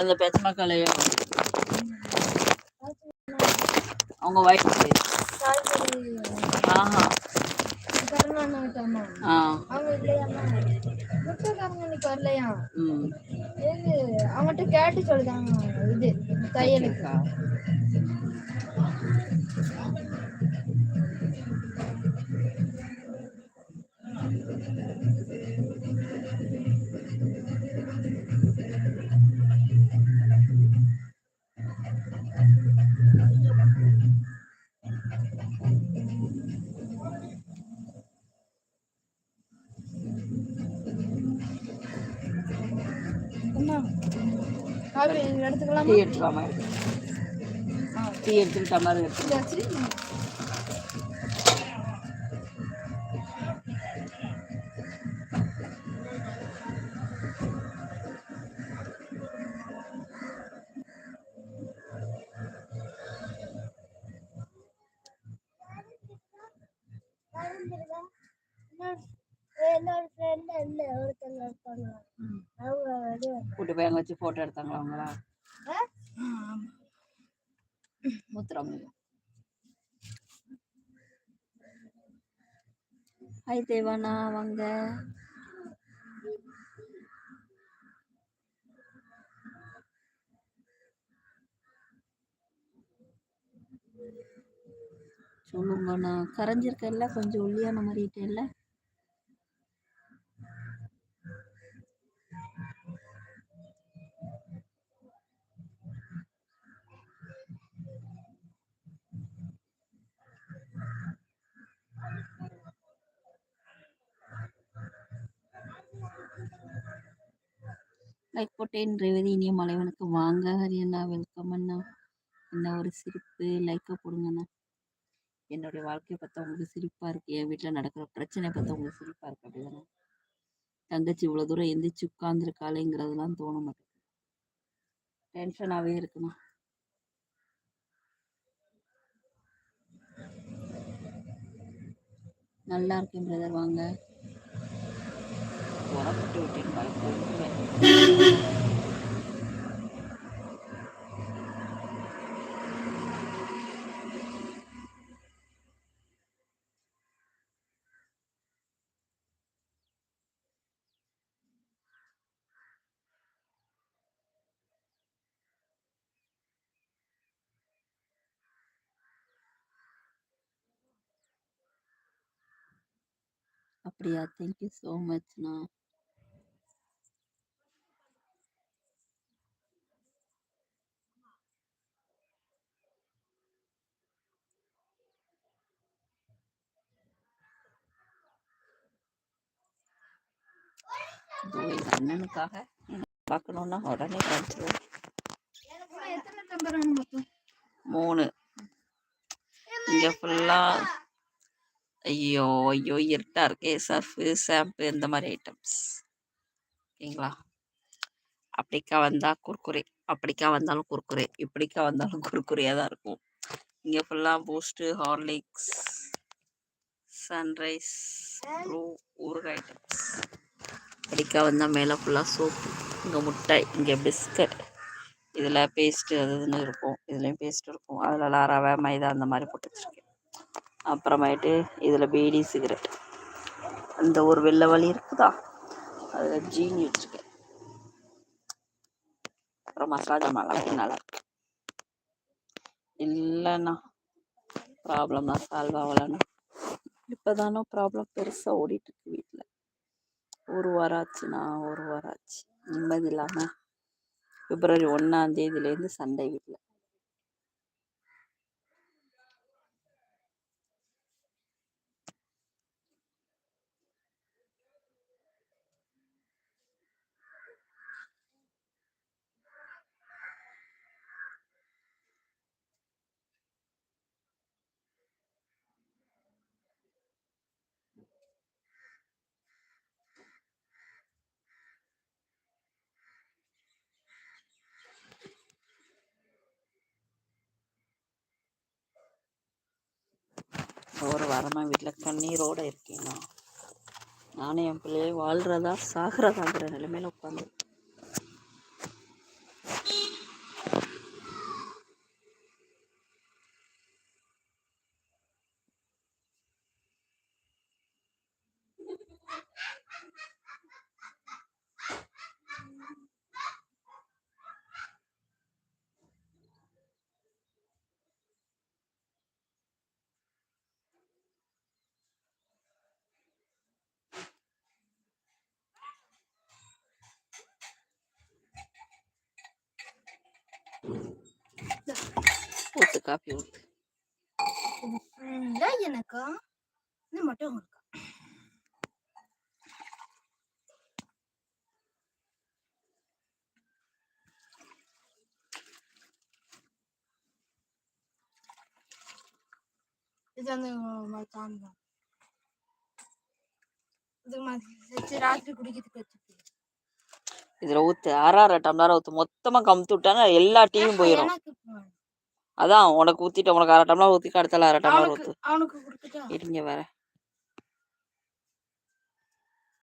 அந்த பெத்தமக்காலையா அவங்க வயசு ஆஹா. வரலையா அவங்ககிட்ட கேட்டு சொல்லுதாங்க இது தையலுக்கா. நீங்க எடுத்துக்கலாமா? டீ எடுத்துக்காம டீ எடுத்துட்டு டம்ளர் எடுத்து இது வச்சிருக்கீங்க என்னோட ஃப்ரெண்ட் இல்லை ஒருத்தங்க இருப்பாங்க. அவங்க வெளியே கூட்டு போய் அங்கே வச்சு ஃபோட்டோ எடுத்தாங்களா அவங்களா? மூத்திரம் ஹாய் தேவானா வாங்க. சொல்லுங்கண்ணா கரைஞ்சிருக்கல கொஞ்சம் ஒல்லியான மாதிரி இருக்கேல்ல லைக் போட்டேன் இனிய மலைவனுக்கு வாங்க. ஹரியண்ணா வெல்கம் அண்ணா. என்ன ஒரு சிரிப்பு. லைக்கை போடுங்கண்ணா என்னுடைய வாழ்க்கையை பார்த்தா உங்களுக்கு சிரிப்பாக இருக்குது என் வீட்டில் நடக்கிற பிரச்சனையை பார்த்தா உங்களுக்கு சிரிப்பாக இருக்குது அப்படிதானே? தங்கச்சி இவ்வளோ தூரம் எந்திரிச்சு உட்காந்துருக்காளேங்கிறதுலாம் தோண மாட்டேங்குது. டென்ஷனாகவே இருக்குண்ணா. நல்லா இருக்கேன் பிரதர் வாங்க. உரப்பட்டு விட்டேன் பயப்படுவேன் அப்படியா தேங்க்யூ ஸோ மச்ண்ணா இதோ எங்கள் அண்ணனுக்காக பார்க்கணுன்னா உடனே கிடச்சிருவோம் மூணு. இங்கே ஃபுல்லாக ஐயோ ஐயோ இருட்டாக இருக்கே சர்ஃபு ஷாம்பு இந்த மாதிரி ஐட்டம்ஸ் ஓகேங்களா? அப்படிக்கா வந்தால் குர்குரே அப்படிக்கா வந்தாலும் குர்குரே இப்படிக்கா வந்தாலும் குர்குரேயாக தான் இருக்கும். இங்கே ஃபுல்லாக பூஸ்ட்டு ஹார்லிக்ஸ் சன்ரைஸ் ஊறுகாய் ஐட்டம்ஸ் அடிக்காக வந்தால் மேலே ஃபுல்லாக சோப்பு இங்கே முட்டை இங்கே பிஸ்கட். இதில் பேஸ்ட்டு அது இதுன்னு இருக்கும். இதுலேயும் பேஸ்ட் இருக்கும். அதில் ரவை மைதா அந்த மாதிரி போட்டு வச்சுருக்கேன். அப்புறமேட்டு இதில் பீடி சிகரெட். அந்த ஒரு வெள்ளை வழி இருக்குதா? அதில் ஜீனி வச்சுருக்கேன். அப்புறம் மசாலா ஜாமான் நல்லா இருக்கு. இல்லைண்ணா. ப்ராப்ளம் தான். சால்வ் ஆகலைண்ணா. இப்போ தானே ப்ராப்ளம் பெருசாக ஓடிட்டுருக்கு வீட்டில் ஒரு வாரம் ஆச்சுண்ணா ஒரு வாரம் ஆச்சு நிம்மதி இல்லாமல் பிப்ரவரி ஒன்றாம் தேதியிலேருந்து சண்டை வீட்டில் ஒரு வாரமாக வீட்டில் கண்ணீரோடு இருக்கேன்னா நானும் என் பிள்ளையை வாழ்கிறதா சாகிறதாங்கிற நிலைமையில் உட்காந்து காஃபி ஊற்று ஃபுல்லா எனக்கா. இது மட்டும் இது வந்து மச்சான் தான். இது மாதிரி ராத்திரி குடிக்கிறதுக்கு இதில் ஊற்று அரை அரை டம்ளர் ஊற்று மொத்தமாக கமுத்து விட்டாங்க எல்லா டீயும் போயிடும். அதான் உனக்கு ஊற்றிட்டு உனக்கு அரை டம்ளர் ஊற்றி அடுத்தால அரை டம்ளர் கொடுத்துட்டா இருங்க வேற.